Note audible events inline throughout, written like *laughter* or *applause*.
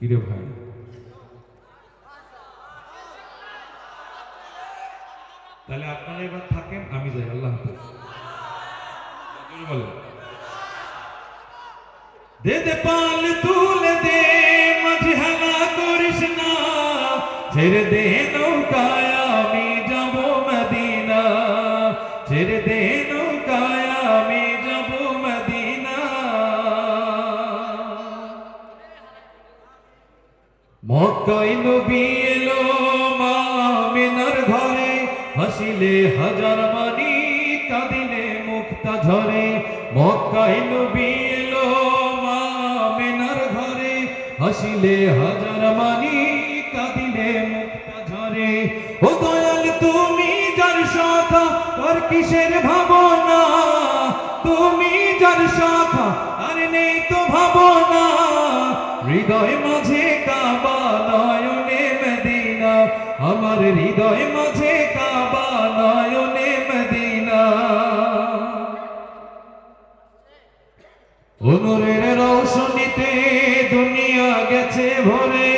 কিরে ভাই? তাহলে আপনারা এবার থাকেন, আমি যাই, আল্লাহ দে দে পাল তুলে দে করিস না। ছেড়ে দে নৌকায়, আমি যাব মদিনা। ছেড়ে দে মক্কায় নবী এলো মা আমিনার ঘরে। হাসিলে হাজার মানি, কাঁদিলে মুক্তা ঝরে। মক্কায় নবী এলো মা আমিনার ঘরে। হাসিলে হাজার মানি, কাঁদিলে মুক্তা ঝরে। ও দয়াল, তুমি যার সখা তোর কিসের ভাবনা? তুমি যার সখা আর নেই তো ভাবনা। হৃদয় মাঝে আমার হৃদয় মাঝে কাবা নয়নে মদিনা। অনুরের রৌশনীতে দুনিয়া গেছে ভরে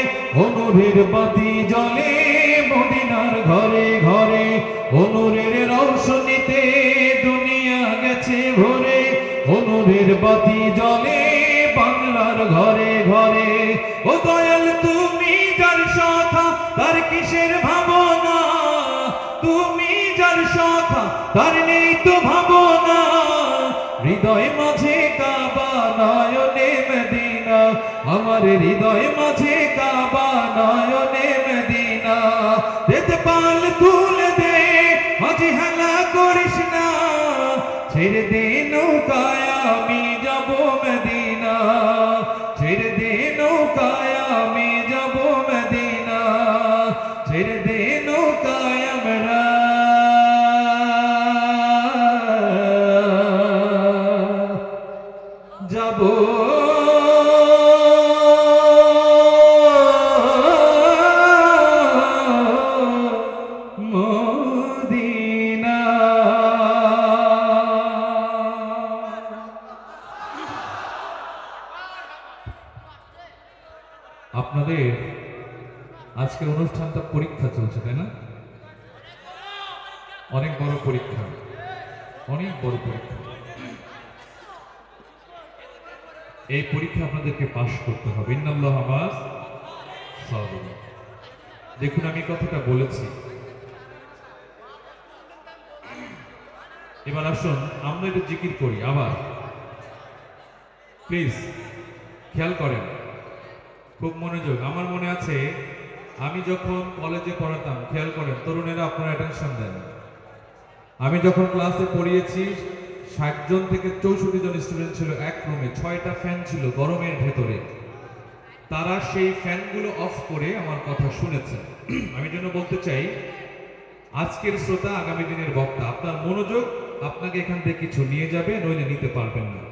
অনুরের বাতি জলে মদিনার ঘরে ঘরে। অনুরের রৌশনীতে দুনিয়া গেছে ভরে, অনুরের বাতি জলে বাংলার ঘরে ঘরে। ও কিসের ভাবনা? তুমি যার সখা তার নেই তো ভাবনা। হৃদয় মাঝে কাবা, নয়নে মদিনা। আমার হৃদয় মাঝে কাবা, নয়নে মদিনা। যেতে পাল তুলে দে মাঝে হেলা করিস না। ছেড়ে দে যাব। আপনাদের আজকের অনুষ্ঠানটা পরীক্ষা চলছে তাই না? অনেক বড় পরীক্ষা। অনেক বড় পরীক্ষা। এই পরীক্ষা আপনাদেরকে পাশ করতে হবে। দেখুন, আমি কথাটা বলেছি। এবার আসুন, আমরা একটু জিকির করি, আবার। প্লিজ, খেয়াল করেন। খুব মনোযোগ। আমার মনে আছে, আমি যখন কলেজে পড়াতাম, খেয়াল করেন, তরুণেরা আপনারা অ্যাটেনশন দেন। আমি যখন ক্লাসে পড়িয়েছি ষাট জন থেকে চৌষট্টি জন স্টুডেন্ট ছিল এক রুমে ছয়টা ফ্যান ছিল গরমের ভেতরে। তারা সেই ফ্যানগুলো অফ করে আমার কথা শুনেছে। *clears throat* আমি জন্য বলতে চাই, আজকের শ্রোতা, আগামী দিনের বক্তা, আপনার মনোযোগ আপনাকে এখান থেকে কিছু নিয়ে যাবে, নইলে নিতে পারবেন না।